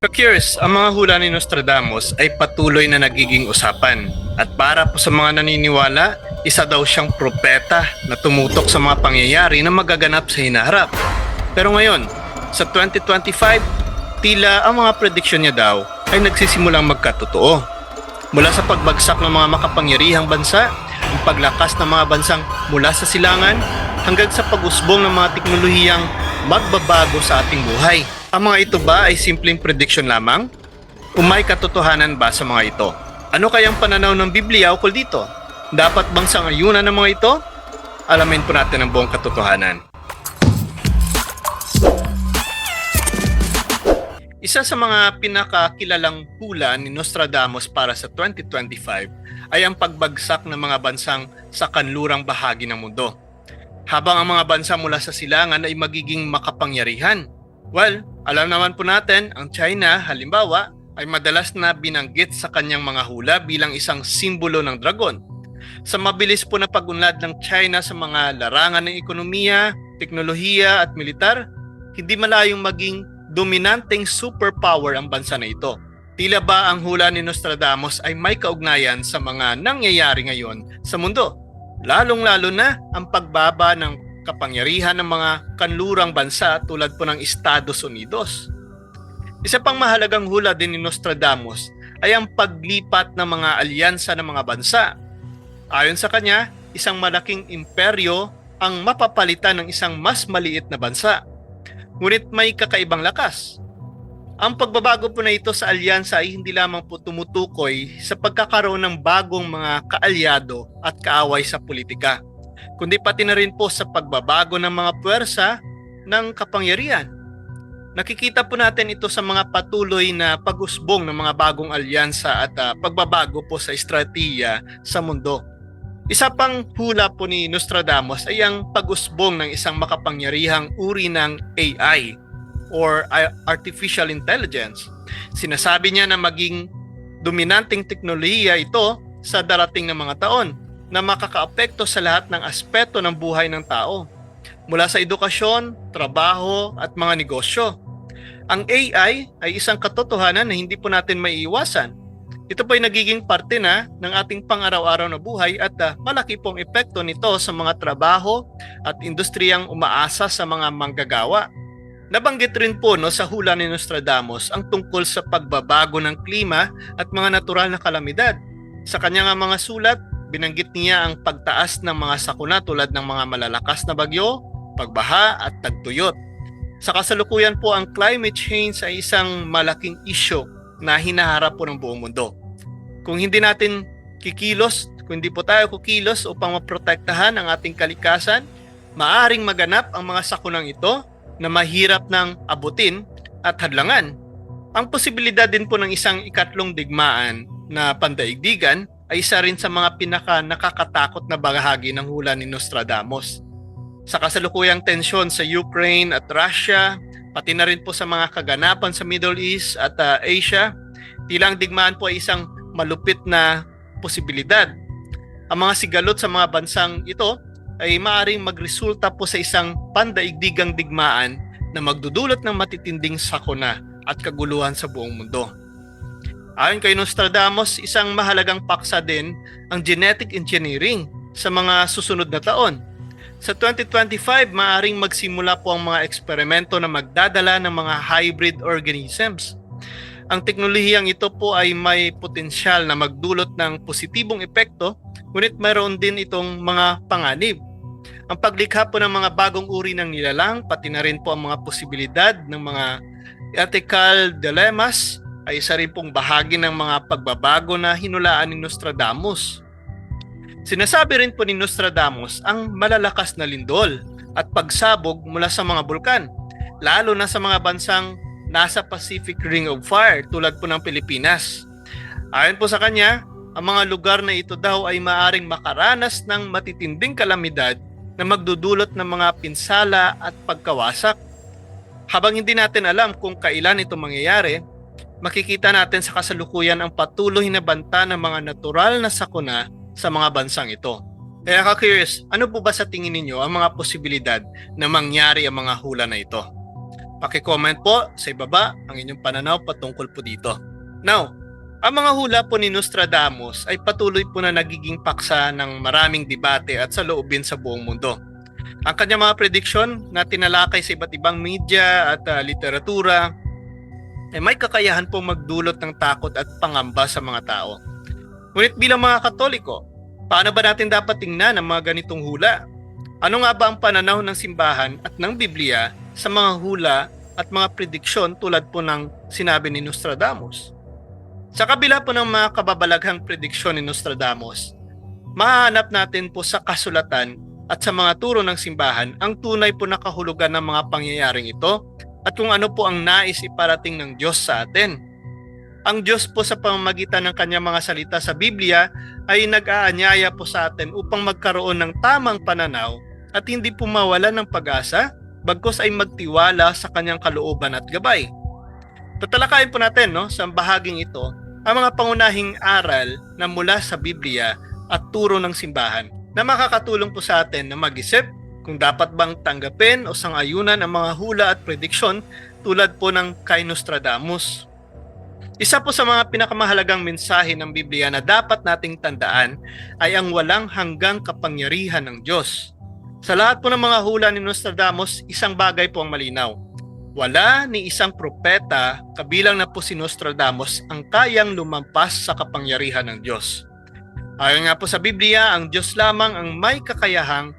Curious, ang mga hula ni Nostradamus ay patuloy na nagiging usapan. At para po sa mga naniniwala, isa daw siyang propeta na tumutok sa mga pangyayari na magaganap sa hinaharap. Pero ngayon, sa 2025, tila ang mga prediksyon niya daw ay nagsisimulang magkatotoo. Mula sa pagbagsak ng mga makapangyarihang bansa, ang paglakas ng mga bansang mula sa silangan, hanggang sa pag-usbong ng mga teknolohiyang magbabago sa ating buhay. Ang mga ito ba ay simpleng prediction lamang? O may katotohanan ba sa mga ito? Ano kayang pananaw ng Biblia ukol dito? Dapat bang sangayunan ng mga ito? Alamin po natin ang buong katotohanan. Isa sa mga pinakakilalang hula ni Nostradamus para sa 2025 ay ang pagbagsak ng mga bansang sa kanlurang bahagi ng mundo. Habang ang mga bansa mula sa silangan ay magiging makapangyarihan. Well, alam naman po natin, ang China, halimbawa, ay madalas na binanggit sa kanyang mga hula bilang isang simbolo ng dragon. Sa mabilis po na pagunlad ng China sa mga larangan ng ekonomiya, teknolohiya at militar, hindi malayong maging dominanteng superpower ang bansa na ito. Tila ba ang hula ni Nostradamus ay may kaugnayan sa mga nangyayari ngayon sa mundo? Lalong-lalo na ang pagbaba ng kapangyarihan ng mga kanlurang bansa tulad po ng Estados Unidos. Isa pang mahalagang hula din ni Nostradamus ay ang paglipat ng mga alyansa ng mga bansa. Ayon sa kanya, isang malaking imperyo ang mapapalitan ng isang mas maliit na bansa. Ngunit may kakaibang lakas. Ang pagbabago po na ito sa alyansa ay hindi lamang po tumutukoy sa pagkakaroon ng bagong mga kaalyado at kaaway sa politika, kundi pati na rin po sa pagbabago ng mga puwersa ng kapangyarihan. Nakikita po natin ito sa mga patuloy na pag-usbong ng mga bagong alyansa at ah, pagbabago po sa estratiya sa mundo. Isa pang hula po ni Nostradamus ay ang pag-usbong ng isang makapangyarihang uri ng AI or Artificial Intelligence. Sinasabi niya na maging dominanteng teknolohiya ito sa darating na mga taon na makakaapekto sa lahat ng aspeto ng buhay ng tao mula sa edukasyon, trabaho at mga negosyo. Ang AI ay isang katotohanan na hindi po natin maiiwasan. Ito po ay nagiging parte na ng ating pang-araw-araw na buhay at ah, malaki pong epekto nito sa mga trabaho at industriyang umaasa sa mga manggagawa. Nabanggit rin po no, sa hula ni Nostradamus ang tungkol sa pagbabago ng klima at mga natural na kalamidad. Sa kanyang mga sulat, binanggit niya ang pagtaas ng mga sakuna tulad ng mga malalakas na bagyo, pagbaha at tagtuyot. Sa kasalukuyan po ang climate change ay isang malaking issue na hinaharap po ng buong mundo. Kung hindi natin kikilos, kung hindi po tayo kukilos upang maprotektahan ang ating kalikasan, maaring maganap ang mga sakunang ito na mahirap ng abutin at hadlangan. Ang posibilidad din po ng isang ikatlong digmaan na pandaigdigan ay isa rin sa mga pinaka nakakatakot na bahagi ng hula ni Nostradamus. Sa kasalukuyang tensyon sa Ukraine at Russia, pati na rin po sa mga kaganapan sa Middle East at uh, Asia, tilang digmaan po ay isang malupit na posibilidad. Ang mga sigalot sa mga bansang ito ay maaring magresulta po sa isang pandaigdigang digmaan na magdudulot ng matitinding sakuna at kaguluhan sa buong mundo. Ayon kay Nostradamus, isang mahalagang paksa din ang genetic engineering sa mga susunod na taon. Sa 2025, maaring magsimula po ang mga eksperimento na magdadala ng mga hybrid organisms. Ang teknolohiyang ito po ay may potensyal na magdulot ng positibong epekto, ngunit mayroon din itong mga panganib. Ang paglikha po ng mga bagong uri ng nilalang, pati na rin po ang mga posibilidad ng mga ethical dilemmas ay isa rin pong bahagi ng mga pagbabago na hinulaan ni Nostradamus. Sinasabi rin po ni Nostradamus ang malalakas na lindol at pagsabog mula sa mga bulkan, lalo na sa mga bansang nasa Pacific Ring of Fire tulad po ng Pilipinas. Ayon po sa kanya, ang mga lugar na ito daw ay maaring makaranas ng matitinding kalamidad na magdudulot ng mga pinsala at pagkawasak. Habang hindi natin alam kung kailan ito mangyayari, makikita natin sa kasalukuyan ang patuloy na banta ng mga natural na sakuna sa mga bansang ito. Kaya ka-curious, ano po ba sa tingin ninyo ang mga posibilidad na mangyari ang mga hula na ito? Paki-comment po sa ibaba ang inyong pananaw patungkol po dito. Now, ang mga hula po ni Nostradamus ay patuloy po na nagiging paksa ng maraming debate at sa loobin sa buong mundo. Ang kanyang mga prediction na tinalakay sa iba't ibang media at ah, literatura ay may kakayahan pong magdulot ng takot at pangamba sa mga tao. Ngunit bilang mga Katoliko, paano ba natin dapat tingnan ang mga ganitong hula? Ano nga ba ang pananaw ng simbahan at ng Biblia sa mga hula at mga prediksyon tulad po ng sinabi ni Nostradamus? Sa kabila po ng mga kababalaghang prediksyon ni Nostradamus, mahanap natin po sa kasulatan at sa mga turo ng simbahan ang tunay po na kahulugan ng mga pangyayaring ito at kung ano po ang nais iparating ng Diyos sa atin. Ang Diyos po sa pamamagitan ng kanyang mga salita sa Biblia ay nag-aanyaya po sa atin upang magkaroon ng tamang pananaw at hindi po mawalan ng pag-asa bagkos ay magtiwala sa kanyang kalooban at gabay. Tatalakayin po natin no, sa bahaging ito ang mga pangunahing aral na mula sa Biblia at turo ng simbahan na makakatulong po sa atin na mag-isip kung dapat bang tanggapin o sangayunan ang mga hula at prediksyon tulad po ng kay Nostradamus. Isa po sa mga pinakamahalagang mensahe ng Biblia na dapat nating tandaan ay ang walang hanggang kapangyarihan ng Diyos. Sa lahat po ng mga hula ni Nostradamus, isang bagay po ang malinaw. Wala ni isang propeta, kabilang na po si Nostradamus, ang kayang lumampas sa kapangyarihan ng Diyos. Ayon nga po sa Biblia, ang Diyos lamang ang may kakayahang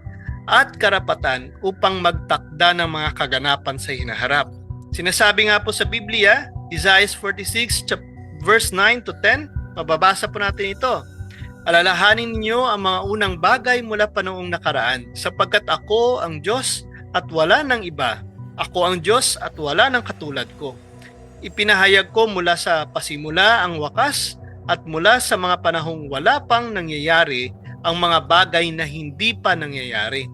at karapatan upang magtakda ng mga kaganapan sa hinaharap. Sinasabi nga po sa Biblia, Isaiah 46 chap- verse 9 to 10, mababasa po natin ito. Alalahanin ninyo ang mga unang bagay mula pa noong nakaraan, sapagkat ako ang Diyos at wala ng iba. Ako ang Diyos at wala ng katulad ko. Ipinahayag ko mula sa pasimula ang wakas at mula sa mga panahong wala pang nangyayari ang mga bagay na hindi pa nangyayari.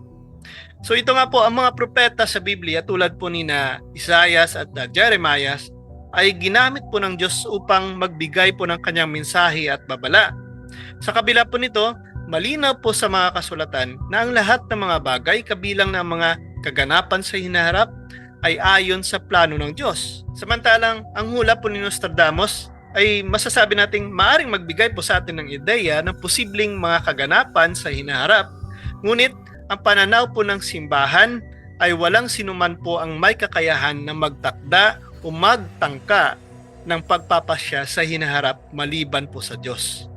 So ito nga po, ang mga propeta sa Biblia tulad po ni na Isaiah at uh, Jeremiah ay ginamit po ng Diyos upang magbigay po ng kanyang mensahe at babala. Sa kabila po nito, malinaw po sa mga kasulatan na ang lahat ng mga bagay kabilang ng mga kaganapan sa hinaharap ay ayon sa plano ng Diyos. Samantalang ang hula po ni Nostradamus ay masasabi nating maaring magbigay po sa atin ng ideya ng posibleng mga kaganapan sa hinaharap. Ngunit ang pananaw po ng simbahan ay walang sinuman po ang may kakayahan na magtakda o magtangka ng pagpapasya sa hinaharap maliban po sa Diyos.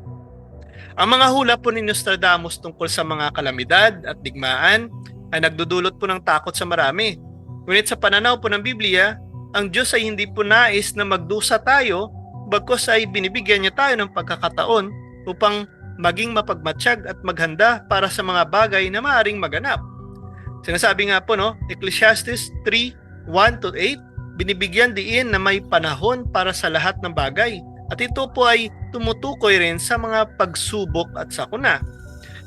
Ang mga hula po ni Nostradamus tungkol sa mga kalamidad at digmaan ay nagdudulot po ng takot sa marami. Ngunit sa pananaw po ng Biblia, ang Diyos ay hindi po nais na magdusa tayo bagkos ay binibigyan niya tayo ng pagkakataon upang maging mapagmatsyag at maghanda para sa mga bagay na maaring maganap. Sinasabi nga po no, Ecclesiastes 3, 1 to 8, binibigyan diin na may panahon para sa lahat ng bagay at ito po ay tumutukoy rin sa mga pagsubok at sakuna.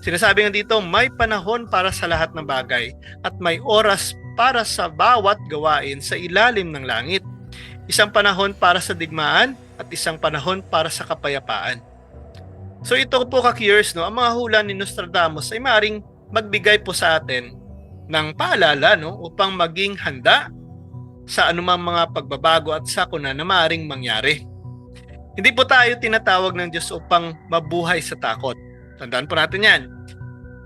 Sinasabi nga dito, may panahon para sa lahat ng bagay at may oras para sa bawat gawain sa ilalim ng langit. Isang panahon para sa digmaan at isang panahon para sa kapayapaan. So ito po ka-curious, no? ang mga hula ni Nostradamus ay maaaring magbigay po sa atin ng paalala no? upang maging handa sa anumang mga pagbabago at sakuna na maaaring mangyari. Hindi po tayo tinatawag ng Diyos upang mabuhay sa takot. Tandaan po natin yan.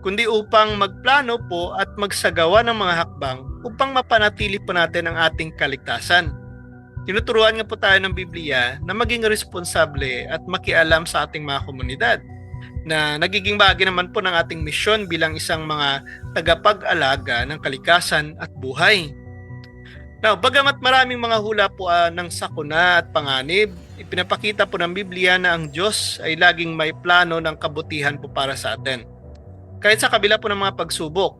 Kundi upang magplano po at magsagawa ng mga hakbang upang mapanatili po natin ang ating kaligtasan. Tinuturuan nga po tayo ng Biblia na maging responsable at makialam sa ating mga komunidad na nagiging bahagi naman po ng ating misyon bilang isang mga tagapag-alaga ng kalikasan at buhay. Now, bagamat maraming mga hula po uh, ng sakuna at panganib, ipinapakita po ng Biblia na ang Diyos ay laging may plano ng kabutihan po para sa atin. Kahit sa kabila po ng mga pagsubok,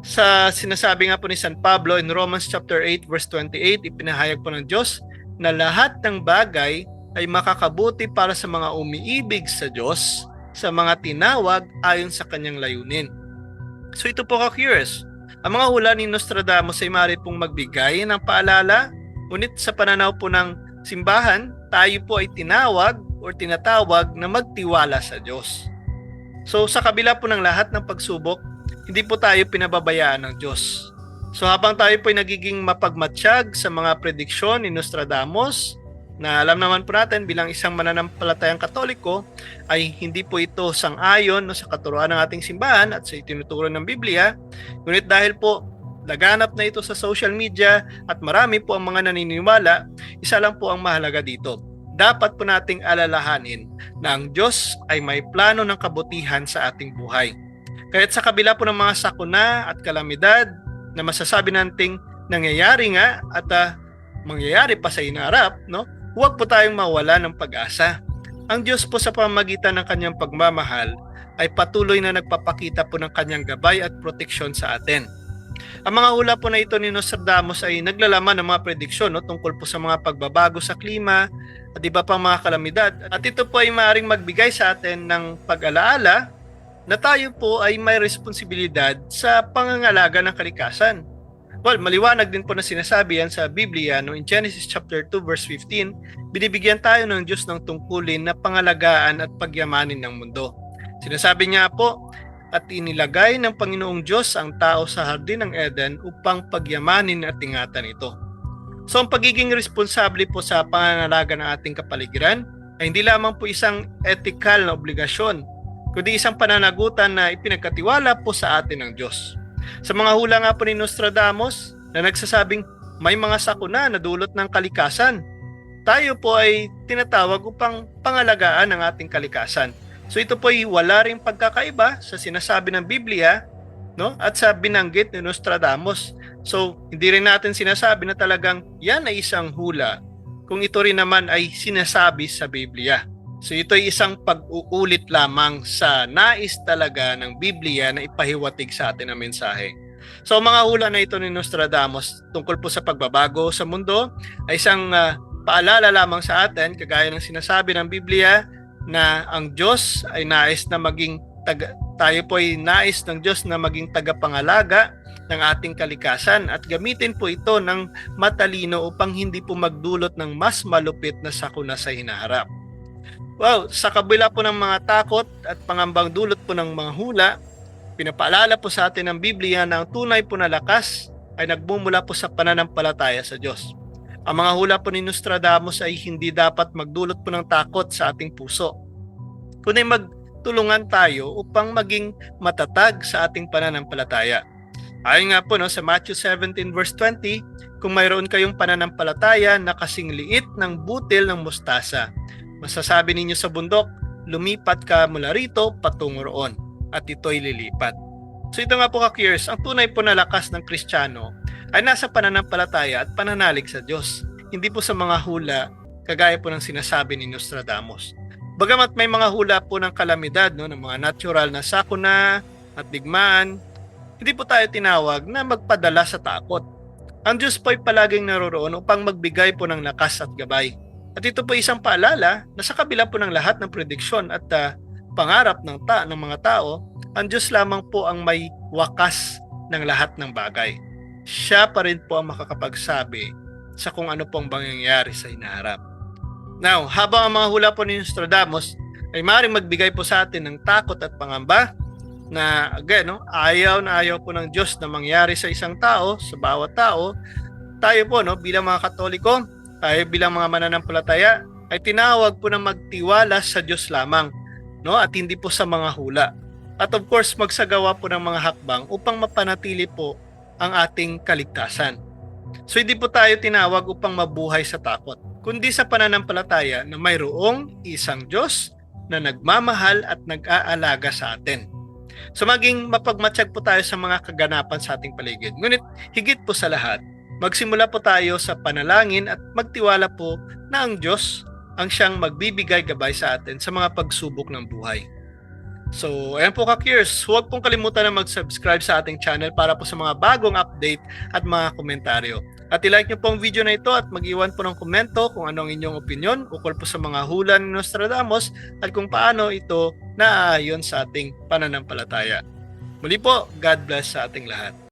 sa sinasabi nga po ni San Pablo in Romans chapter 8 verse 28, ipinahayag po ng Diyos na lahat ng bagay ay makakabuti para sa mga umiibig sa Diyos, sa mga tinawag ayon sa kanyang layunin. So ito po ka-curious. Ang mga hula ni Nostradamus ay maaari pong magbigay ng paalala, ngunit sa pananaw po ng simbahan, tayo po ay tinawag o tinatawag na magtiwala sa Diyos. So sa kabila po ng lahat ng pagsubok, hindi po tayo pinababayaan ng Diyos. So habang tayo po ay nagiging mapagmatsyag sa mga prediksyon ni Nostradamus, na alam naman po natin bilang isang mananampalatayang katoliko ay hindi po ito sang-ayon no, sa katuruan ng ating simbahan at sa itinuturo ng Biblia. Ngunit dahil po laganap na ito sa social media at marami po ang mga naniniwala, isa lang po ang mahalaga dito. Dapat po nating alalahanin na ang Diyos ay may plano ng kabutihan sa ating buhay. Kaya't sa kabila po ng mga sakuna at kalamidad na masasabi nating nangyayari nga at uh, mangyayari pa sa inarap, no? huwag po tayong mawala ng pag-asa. Ang Diyos po sa pamagitan ng kanyang pagmamahal ay patuloy na nagpapakita po ng kanyang gabay at proteksyon sa atin. Ang mga hula po na ito ni Nostradamus ay naglalaman ng mga prediksyon no, tungkol po sa mga pagbabago sa klima at iba pang mga kalamidad. At ito po ay maaaring magbigay sa atin ng pag-alaala na tayo po ay may responsibilidad sa pangangalaga ng kalikasan. Well, maliwanag din po na sinasabi yan sa Biblia no in Genesis chapter 2 verse 15, binibigyan tayo ng Diyos ng tungkulin na pangalagaan at pagyamanin ng mundo. Sinasabi niya po, at inilagay ng Panginoong Diyos ang tao sa hardin ng Eden upang pagyamanin at ingatan ito. So ang pagiging responsable po sa pangangalaga ng ating kapaligiran ay hindi lamang po isang ethical na obligasyon, kundi isang pananagutan na ipinagkatiwala po sa atin ng Diyos. Sa mga hula nga po ni Nostradamus na nagsasabing may mga sakuna na dulot ng kalikasan, tayo po ay tinatawag upang pangalagaan ang ating kalikasan. So ito po ay wala ring pagkakaiba sa sinasabi ng Biblia no? at sa binanggit ni Nostradamus. So hindi rin natin sinasabi na talagang yan ay isang hula kung ito rin naman ay sinasabi sa Biblia. So ito ay isang pag-uulit lamang sa nais talaga ng Biblia na ipahiwatig sa atin ang mensahe. So mga hula na ito ni Nostradamus tungkol po sa pagbabago sa mundo ay isang uh, paalala lamang sa atin kagaya ng sinasabi ng Biblia na ang Diyos ay nais na maging taga, tayo po ay nais ng Diyos na maging tagapangalaga ng ating kalikasan at gamitin po ito ng matalino upang hindi po magdulot ng mas malupit na sakuna sa hinaharap. Well, sa kabila po ng mga takot at pangambang dulot po ng mga hula, pinapaalala po sa atin ng Biblia na ang tunay po na lakas ay nagmumula po sa pananampalataya sa Diyos. Ang mga hula po ni Nostradamus ay hindi dapat magdulot po ng takot sa ating puso. Kundi magtulungan tayo upang maging matatag sa ating pananampalataya. Ayon nga po no, sa Matthew 17 verse 20, kung mayroon kayong pananampalataya na kasing liit ng butil ng mustasa, masasabi ninyo sa bundok, lumipat ka mula rito patungo roon at ito'y lilipat. So ito nga po ka-curious, ang tunay po na lakas ng Kristiyano ay nasa pananampalataya at pananalig sa Diyos. Hindi po sa mga hula kagaya po ng sinasabi ni Nostradamus. Bagamat may mga hula po ng kalamidad, no, ng mga natural na sakuna at digmaan, hindi po tayo tinawag na magpadala sa takot. Ang Diyos po ay palaging naroroon upang magbigay po ng lakas at gabay. At ito po isang paalala na sa kabila po ng lahat ng prediksyon at uh, pangarap ng, ta ng mga tao, ang Diyos lamang po ang may wakas ng lahat ng bagay. Siya pa rin po ang makakapagsabi sa kung ano pong mangyayari sa hinaharap. Now, habang ang mga hula po ni Nostradamus ay maaaring magbigay po sa atin ng takot at pangamba na again, no, ayaw na ayaw po ng Diyos na mangyari sa isang tao, sa bawat tao, tayo po no, bilang mga Katoliko, tayo bilang mga mananampalataya, ay tinawag po na magtiwala sa Diyos lamang, no, at hindi po sa mga hula. At of course, magsagawa po ng mga hakbang upang mapanatili po ang ating kaligtasan. So hindi po tayo tinawag upang mabuhay sa takot, kundi sa pananampalataya na mayroong isang Diyos na nagmamahal at nag-aalaga sa atin. So maging mapagmatsyag po tayo sa mga kaganapan sa ating paligid. Ngunit higit po sa lahat, magsimula po tayo sa panalangin at magtiwala po na ang Diyos ang siyang magbibigay gabay sa atin sa mga pagsubok ng buhay. So, ayan po ka-curious. Huwag pong kalimutan na mag-subscribe sa ating channel para po sa mga bagong update at mga komentaryo. At i-like nyo po ang video na ito at mag-iwan po ng komento kung ano ang inyong opinion ukol po sa mga hula ni Nostradamus at kung paano ito naaayon sa ating pananampalataya. Muli po, God bless sa ating lahat.